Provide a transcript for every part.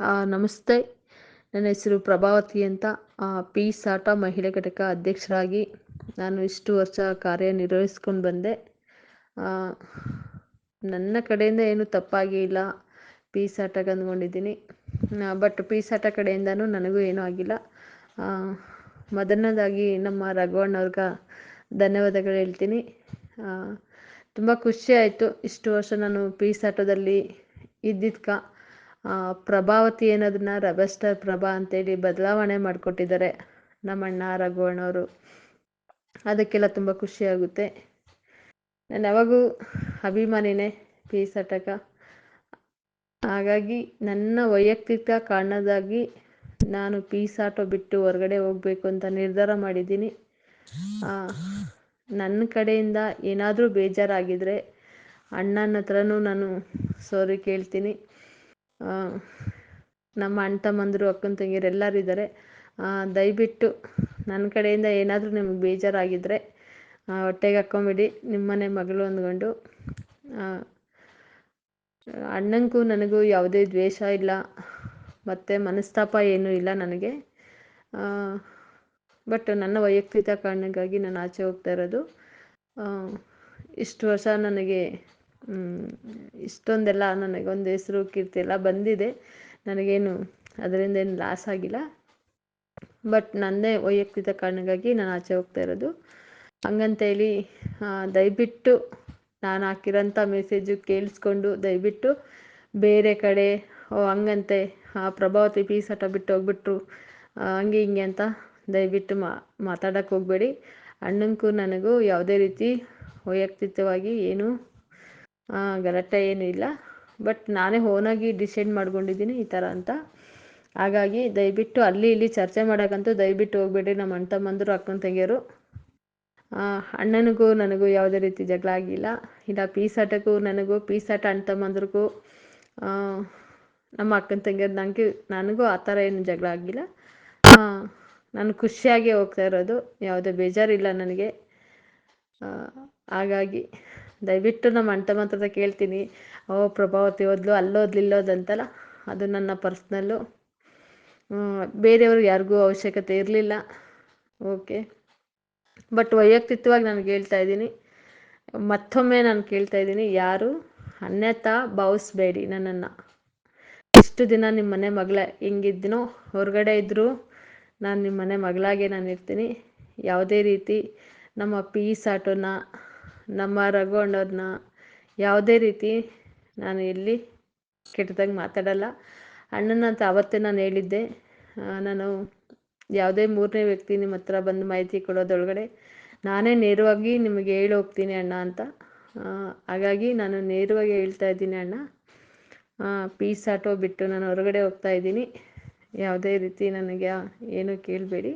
ನಮಸ್ತೆ. ನನ್ನ ಹೆಸರು ಪ್ರಭಾವತಿ ಅಂತ. ಪಿ ಸಾಟ ಮಹಿಳಾ ಘಟಕ ಅಧ್ಯಕ್ಷರಾಗಿ ನಾನು ಇಷ್ಟು ವರ್ಷ ಕಾರ್ಯನಿರ್ವಹಿಸ್ಕೊಂಡು ಬಂದೆ. ನನ್ನ ಕಡೆಯಿಂದ ಏನು ತಪ್ಪಾಗಿ ಇಲ್ಲ. ಪಿ ಸಾಟಗೆ ಅಂದ್ಕೊಂಡಿದ್ದೀನಿ ಬಟ್ ಪಿ ಸಾಟ ಕಡೆಯಿಂದನೂ ನನಗೂ ಏನೂ ಆಗಿಲ್ಲ. ಮೊದಲನೇದಾಗಿ ನಮ್ಮ ರಘುವಣ್ಣವ್ರಿಗೆ ಧನ್ಯವಾದಗಳು ಹೇಳ್ತೀನಿ. ತುಂಬ ಖುಷಿ ಆಯಿತು ಇಷ್ಟು ವರ್ಷ ನಾನು ಪಿ ಸಾಟದಲ್ಲಿ ಇದ್ದಿದ್ಕ. ಪ್ರಭಾವತಿ ಅನ್ನೋದನ್ನ ರಬಸ್ಟರ್ ಪ್ರಭಾ ಅಂತೇಳಿ ಬದಲಾವಣೆ ಮಾಡಿಕೊಟ್ಟಿದ್ದಾರೆ ನಮ್ಮ ಅಣ್ಣ ರಘುವಣ್ಣವರು ಅದಕ್ಕೆಲ್ಲ ತುಂಬ ಖುಷಿಯಾಗುತ್ತೆ ನಾನು ಯಾವಾಗೂ ಅಭಿಮಾನಿನೇ ಪಿ ಸಟಕ. ಹಾಗಾಗಿ ನನ್ನ ವೈಯಕ್ತಿಕ ಕಾರಣದಾಗಿ ನಾನು ಪಿ ಸಾಟೋ ಬಿಟ್ಟು ಹೊರಗಡೆ ಹೋಗಬೇಕು ಅಂತ ನಿರ್ಧಾರ ಮಾಡಿದ್ದೀನಿ. ನನ್ನ ಕಡೆಯಿಂದ ಏನಾದರೂ ಬೇಜಾರಾಗಿದ್ದರೆ ಅಣ್ಣನ ಹತ್ರನೂ ನಾನು ಸಾರಿ ಕೇಳ್ತೀನಿ. ನಮ್ಮ ಅಣ್ಣ ತಮ್ಮಂದಿರು, ಅಕ್ಕನ ತಂಗಿಯರು ಎಲ್ಲರೂ ಇದ್ದಾರೆ. ದಯವಿಟ್ಟು ನನ್ನ ಕಡೆಯಿಂದ ಏನಾದರೂ ನಿಮ್ಗೆ ಬೇಜಾರಾಗಿದ್ದರೆ ಹೊಟ್ಟೆಗೆ ಹಾಕ್ಕೊಂಬಿಡಿ ನಿಮ್ಮನೆ ಮಗಳು ಅಂದ್ಕೊಂಡು ಅಣ್ಣಂಗೂ ನನಗೂ ಯಾವುದೇ ದ್ವೇಷ ಇಲ್ಲ, ಮತ್ತು ಮನಸ್ತಾಪ ಏನೂ ಇಲ್ಲ ನನಗೆ. ಬಟ್ ನನ್ನ ವೈಯಕ್ತಿಕ ಕಾರಣಕ್ಕಾಗಿ ನಾನು ಆಚೆ ಹೋಗ್ತಾ ಇರೋದು. ಇಷ್ಟು ವರ್ಷ ನನಗೆ ಇಷ್ಟೊಂದೆಲ್ಲ ನನಗೊಂದು ಹೆಸರು ಕೀರ್ತಿ ಎಲ್ಲ ಬಂದಿದೆ. ನನಗೇನು ಅದರಿಂದ ಏನು ಲಾಸ್ ಆಗಿಲ್ಲ. ಬಟ್ ನನ್ನದೇ ವೈಯಕ್ತಿಕ ಕಾರಣಕ್ಕಾಗಿ ನಾನು ಆಚೆ ಹೋಗ್ತಾ ಇರೋದು. ಹಂಗಂತೇಳಿ ಹೇಳಿ ದಯವಿಟ್ಟು ನಾನು ಹಾಕಿರೋಂಥ ಮೆಸೇಜು ಕೇಳಿಸ್ಕೊಂಡು ದಯವಿಟ್ಟು ಬೇರೆ ಕಡೆ, ಓ, ಹಂಗಂತೆ, ಆ, ಪ್ರಭಾವತಿ ಪೀಸ್ ಆಟ ಬಿಟ್ಟು ಹೋಗ್ಬಿಟ್ರು ಹಂಗೆ ಹಿಂಗೆ ಅಂತ ದಯವಿಟ್ಟು ಮಾತಾಡೋಕ್ಕೆ ಹೋಗಬೇಡಿ. ಅಣ್ಣಂಗೂ ನನಗೂ ಯಾವುದೇ ರೀತಿ ವೈಯಕ್ತಿಕವಾಗಿ ಏನೂ ಗಲಾಟೆ ಏನೂ ಇಲ್ಲ. ಬಟ್ ನಾನೇ ಓನಾಗಿ ಡಿಸೈಡ್ ಮಾಡ್ಕೊಂಡಿದ್ದೀನಿ ಈ ಥರ ಅಂತ. ಹಾಗಾಗಿ ದಯವಿಟ್ಟು ಅಲ್ಲಿ ಇಲ್ಲಿ ಚರ್ಚೆ ಮಾಡೋಕ್ಕಂತೂ ದಯವಿಟ್ಟು ಹೋಗಬೇಡಿ ನಮ್ಮ ಅಣ್ಣ ತಮ್ಮಂದಿರು, ಅಕ್ಕನ ತಂಗಿಯರು. ಅಣ್ಣನಿಗೂ ನನಗೂ ಯಾವುದೇ ರೀತಿ ಜಗಳ ಆಗಿಲ್ಲ. ಇಲ್ಲ ಪೀಸಾಟಕ್ಕೂ ನನಗೂ ಪೀಸಾಟ ಅಣ್ಣ ತಮ್ಮಂದ್ರಿಗೂ ನಮ್ಮ ಅಕ್ಕನ ತಂಗಿಯರು ನನಗೆ ನನಗೂ ಆ ಥರ ಏನು ಜಗಳ ಆಗಿಲ್ಲ. ನಾನು ಖುಷಿಯಾಗಿ ಹೋಗ್ತಾ ಇರೋದು. ಯಾವುದೇ ಬೇಜಾರಿಲ್ಲ ನನಗೆ. ಹಾಗಾಗಿ ದಯವಿಟ್ಟು ನಮ್ಮ ಅಣ್ಣ ತಮ್ಮ ಕೇಳ್ತೀನಿ. ಓ, ಪ್ರಭಾವತಿ ಓದ್ಲು ಅಲ್ಲೋದ್ಲು ಇಲ್ಲೋದಂತಲ್ಲ ಅದು ನನ್ನ ಪರ್ಸ್ನಲ್ಲು ಬೇರೆಯವ್ರಿಗೆ ಯಾರಿಗೂ ಅವಶ್ಯಕತೆ ಇರಲಿಲ್ಲ. ಓಕೆ ಬಟ್ ವೈಯಕ್ತಿಕವಾಗಿ ನಾನು ಹೇಳ್ತಾ ಇದ್ದೀನಿ. ಮತ್ತೊಮ್ಮೆ ನಾನು ಕೇಳ್ತಾ ಇದ್ದೀನಿ, ಯಾರು? ಅನ್ಯತಾ ಭಾವಿಸ್ಬೇಡಿ ನನ್ನನ್ನು. ಇಷ್ಟು ದಿನ ನಿಮ್ಮ ಮನೆ ಮಗಳ ಹೆಂಗಿದ್ದೀನೋ ಹೊರಗಡೆ ಇದ್ದರೂ ನಾನು ನಿಮ್ಮ ಮನೆ ಮಗಳಾಗೆ ನಾನು ಇರ್ತೀನಿ ಯಾವುದೇ ರೀತಿ ನಮ್ಮ ಪೀಸ್ ಆಟೋನ ನಮ್ಮ ರಘು ಅಣ್ಣವ್ರನ್ನ ಯಾವುದೇ ರೀತಿ ನಾನು ಎಲ್ಲಿ ಕೆಟ್ಟದಾಗಿ ಮಾತಾಡಲ್ಲ. ಅಣ್ಣನ ಅಂತ ಆವತ್ತೇ ನಾನು ಹೇಳಿದ್ದೆ. ನಾನು ಯಾವುದೇ ಮೂರನೇ ವ್ಯಕ್ತಿ ನಿಮ್ಮ ಹತ್ರ ಬಂದು ಮಾಹಿತಿ ಕೊಡೋದೊಳಗಡೆ ನಾನೇ ನೇರವಾಗಿ ನಿಮಗೆ ಹೇಳಿ ಹೋಗ್ತೀನಿ ಅಣ್ಣ ಅಂತ. ಹಾಗಾಗಿ ನಾನು ನೇರವಾಗಿ ಹೇಳ್ತಾ ಇದ್ದೀನಿ ಅಣ್ಣ. ಪೀಸ್ ಆಟೋ ಬಿಟ್ಟು ನಾನು ಹೊರಗಡೆ ಹೋಗ್ತಾ ಇದ್ದೀನಿ. ಯಾವುದೇ ರೀತಿ ನನಗೆ ಏನೂ ಕೇಳಬೇಡಿ.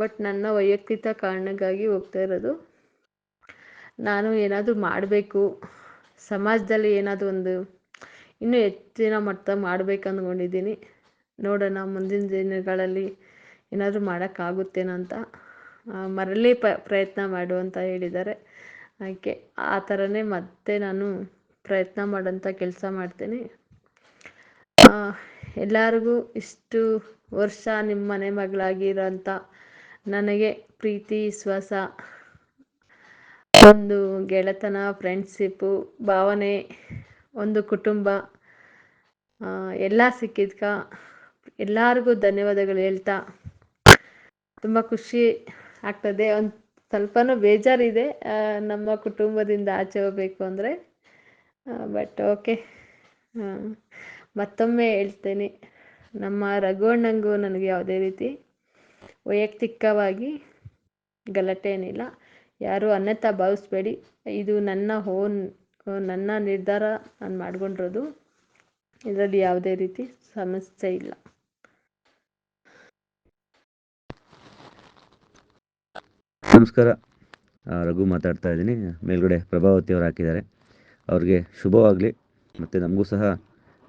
ಬಟ್ ನನ್ನ ವೈಯಕ್ತಿಕ ಕಾರಣಕ್ಕಾಗಿ ಹೋಗ್ತಾ ಇರೋದು ನಾನು ಏನಾದರೂ ಮಾಡಬೇಕು. ಸಮಾಜದಲ್ಲಿ ಏನಾದರೂ ಒಂದು ಇನ್ನೂ ಹೆಚ್ಚಿನ ಮಟ್ಟ ಮಾಡಬೇಕು ಅಂದ್ಕೊಂಡಿದ್ದೀನಿ ನೋಡೋಣ, ಮುಂದಿನ ದಿನಗಳಲ್ಲಿ ಏನಾದರೂ ಮಾಡೋಕ್ಕಾಗುತ್ತೇನೋ ಅಂತ. ಮರಳಿ ಪ, ಪ್ರಯತ್ನ ಮಾಡು ಅಂತ ಹೇಳಿದ್ದಾರೆ. ಅದಕ್ಕೆ ಆ ಥರನೇ ಮತ್ತೆ ನಾನು ಪ್ರಯತ್ನ ಮಾಡೋಂಥ ಕೆಲಸ ಮಾಡ್ತೀನಿ. ಎಲ್ಲರಿಗೂ ಇಷ್ಟು ವರ್ಷ ನಿಮ್ಮ ಮನೆ ಮಗಳಾಗಿರೋಂಥ ನನಗೆ ಪ್ರೀತಿ, ವಿಶ್ವಾಸ ಒಂದು ಗೆಳೆತನ ಫ್ರೆಂಡ್ಶಿಪ್ಪು ಭಾವನೆ, ಒಂದು ಕುಟುಂಬ ಎಲ್ಲ ಸಿಕ್ಕಿದ್ಕ ಎಲ್ಲರಿಗೂ ಧನ್ಯವಾದಗಳು ಹೇಳ್ತಾ. ತುಂಬ ಖುಷಿ ಆಗ್ತದೆ. ಒಂದು ಸ್ವಲ್ಪನೂ ಬೇಜಾರಿದೆ. ನಮ್ಮ ಕುಟುಂಬದಿಂದ ಆಚೆ ಹೋಗ್ಬೇಕು ಅಂದರೆ. ಬಟ್ ಓಕೆ ಮತ್ತೊಮ್ಮೆ ಹೇಳ್ತೇನೆ. ನಮ್ಮ ರಘುವಣ್ಣಂಗೂ ನನಗೆ ಯಾವುದೇ ರೀತಿ ವೈಯಕ್ತಿಕವಾಗಿ ಗಲಾಟೆ ಏನಿಲ್ಲ ಯಾರೂ ಅನ್ಯತಾ ಭಾವಿಸ್ಬೇಡಿ. ಇದು ನನ್ನ ಓನ್, ನನ್ನ ನಿರ್ಧಾರ ನಾನು ಮಾಡ್ಕೊಂಡಿರೋದು. ಇದರಲ್ಲಿ ಯಾವುದೇ ರೀತಿ ಸಮಸ್ಯೆ ಇಲ್ಲ. ನಮಸ್ಕಾರ. ರಘು ಮಾತಾಡ್ತಾ ಇದ್ದೀನಿ. ಮೇಲ್ಗಡೆ ಪ್ರಭಾವತಿ ಅವ್ರು ಹಾಕಿದ್ದಾರೆ. ಅವ್ರಿಗೆ ಶುಭವಾಗಲಿ. ಮತ್ತು ನಮಗೂ ಸಹ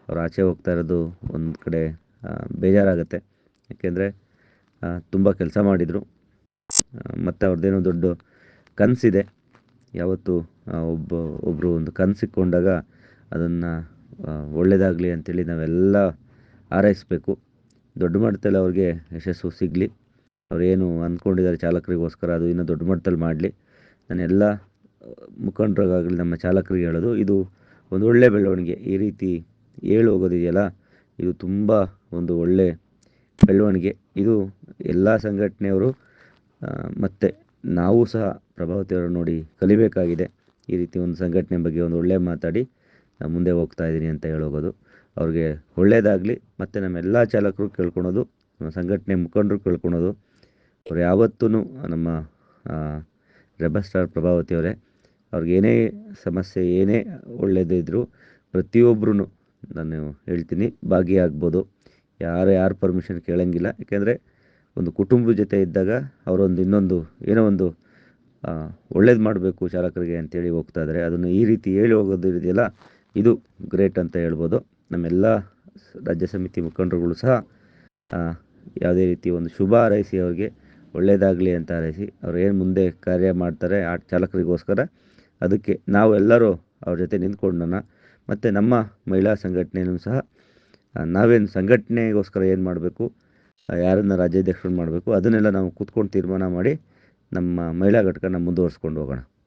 ಅವ್ರು ಆಚೆ ಹೋಗ್ತಾ ಇರೋದು ಒಂದು ಕಡೆ ಬೇಜಾರಾಗುತ್ತೆ. ಯಾಕೆಂದರೆ ತುಂಬ ಕೆಲಸ ಮಾಡಿದರು. ಮತ್ತು ಅವ್ರದ್ದೇನೋ ದೊಡ್ಡ ಕನಸಿದೆ. ಯಾವತ್ತು ಒಬ್ಬ ಒಬ್ಬರು ಒಂದು ಕನಸಿಕೊಂಡಾಗ ಅದನ್ನು ಒಳ್ಳೆಯದಾಗಲಿ ಅಂಥೇಳಿ ನಾವೆಲ್ಲ ಹಾರೈಸಬೇಕು. ದೊಡ್ಡ ಮಟ್ಟದಲ್ಲಿ ಅವ್ರಿಗೆ ಯಶಸ್ಸು ಸಿಗಲಿ. ಅವರೇನು ಅಂದ್ಕೊಂಡಿದ್ದಾರೆ ಚಾಲಕರಿಗೋಸ್ಕರ ಅದು ಇನ್ನೂ ದೊಡ್ಡ ಮಟ್ಟದಲ್ಲಿ ಮಾಡಲಿ. ಎಲ್ಲ ಮುಖಂಡರಿಗಾಗಲಿ ನಮ್ಮ ಚಾಲಕರಿಗೆ ಹೇಳೋದು, ಇದು ಒಂದು ಒಳ್ಳೆಯ ಬೆಳವಣಿಗೆ. ಈ ರೀತಿ ಏಳು ಹೋಗೋದಿದೆಯಲ್ಲ, ಇದು ತುಂಬ ಒಂದು ಒಳ್ಳೆ ಬೆಳವಣಿಗೆ. ಇದು ಎಲ್ಲ ಸಂಘಟನೆಯವರು ಮತ್ತು ನಾವು ಸಹ ಪ್ರಭಾವತಿಯವರು ನೋಡಿ ಕಲಿಬೇಕಾಗಿದೆ. ಈ ರೀತಿ ಒಂದು ಸಂಘಟನೆ ಬಗ್ಗೆ ಒಂದು ಒಳ್ಳೆ ಮಾತಾಡಿ ನಾನು ಮುಂದೆ ಹೋಗ್ತಾ ಇದ್ದೀನಿ ಅಂತ ಹೇಳೋಗೋದು. ಅವ್ರಿಗೆ ಒಳ್ಳೆಯದಾಗಲಿ ಮತ್ತು ನಮ್ಮೆಲ್ಲ ಚಾಲಕರು ಕೇಳ್ಕೊಳೋದು, ನಮ್ಮ ಸಂಘಟನೆ ಮುಖಂಡರು ಕೇಳ್ಕೊಳೋದು. ಅವ್ರು ಯಾವತ್ತೂ ನಮ್ಮ ರೆಬಲ್ ಸ್ಟಾರ್ ಪ್ರಭಾವತಿಯವರೇ ಅವ್ರಿಗೆ ಏನೇ ಸಮಸ್ಯೆ, ಏನೇ ಒಳ್ಳೆಯದಿದ್ದರೂ ಪ್ರತಿಯೊಬ್ಬರೂ ನಾನು ಹೇಳ್ತೀನಿ ಭಾಗಿಯಾಗ್ಬೋದು ಯಾರು ಯಾರು ಪರ್ಮಿಷನ್ ಕೇಳೋಂಗಿಲ್ಲ. ಯಾಕೆಂದರೆ ಒಂದು ಕುಟುಂಬದ ಜೊತೆ ಇದ್ದಾಗ ಅವರೊಂದು ಇನ್ನೊಂದು, ಏನೋ ಒಂದು ಒಳ್ಳೇದು ಮಾಡಬೇಕು ಚಾಲಕರಿಗೆ ಅಂತೇಳಿ ಹೋಗ್ತಾ ಇದ್ದಾರೆ ಅದನ್ನು ಈ ರೀತಿ ಹೇಳಿ ಹೋಗೋದು ಇದೆಯಲ್ಲ, ಇದು ಗ್ರೇಟ್ ಅಂತ ಹೇಳ್ಬೋದು. ನಮ್ಮೆಲ್ಲ ರಾಜ್ಯ ಸಮಿತಿ ಮುಖಂಡರುಗಳು ಸಹ ಯಾವುದೇ ರೀತಿ ಒಂದು ಶುಭ ಹಾರೈಸಿ ಅವ್ರಿಗೆ ಒಳ್ಳೆಯದಾಗಲಿ ಅಂತ ಹಾರೈಸಿ ಅವ್ರು ಏನು ಮುಂದೆ ಕಾರ್ಯ ಮಾಡ್ತಾರೆ ಆ ಚಾಲಕರಿಗೋಸ್ಕರ, ಅದಕ್ಕೆ ನಾವು ಎಲ್ಲರೂ ಅವ್ರ ಜೊತೆ ನಿಂತ್ಕೊಂಡೋಣ ಮತ್ತು ನಮ್ಮ ಮಹಿಳಾ ಸಂಘಟನೆಯೂ ಸಹ ನಾವೇನು ಸಂಘಟನೆಗೋಸ್ಕರ ಏನು ಮಾಡಬೇಕು ಯಾರನ್ನು ರಾಜ್ಯಾಧ್ಯಕ್ಷರನ್ನು ಮಾಡಬೇಕು, ಅದನ್ನೆಲ್ಲ ನಾವು ಕೂತ್ಕೊಂಡು ತೀರ್ಮಾನ ಮಾಡಿ ನಮ್ಮ ಮಹಿಳಾ ಘಟಕನ ಮುಂದುವರ್ಸ್ಕೊಂಡು ಹೋಗೋಣ.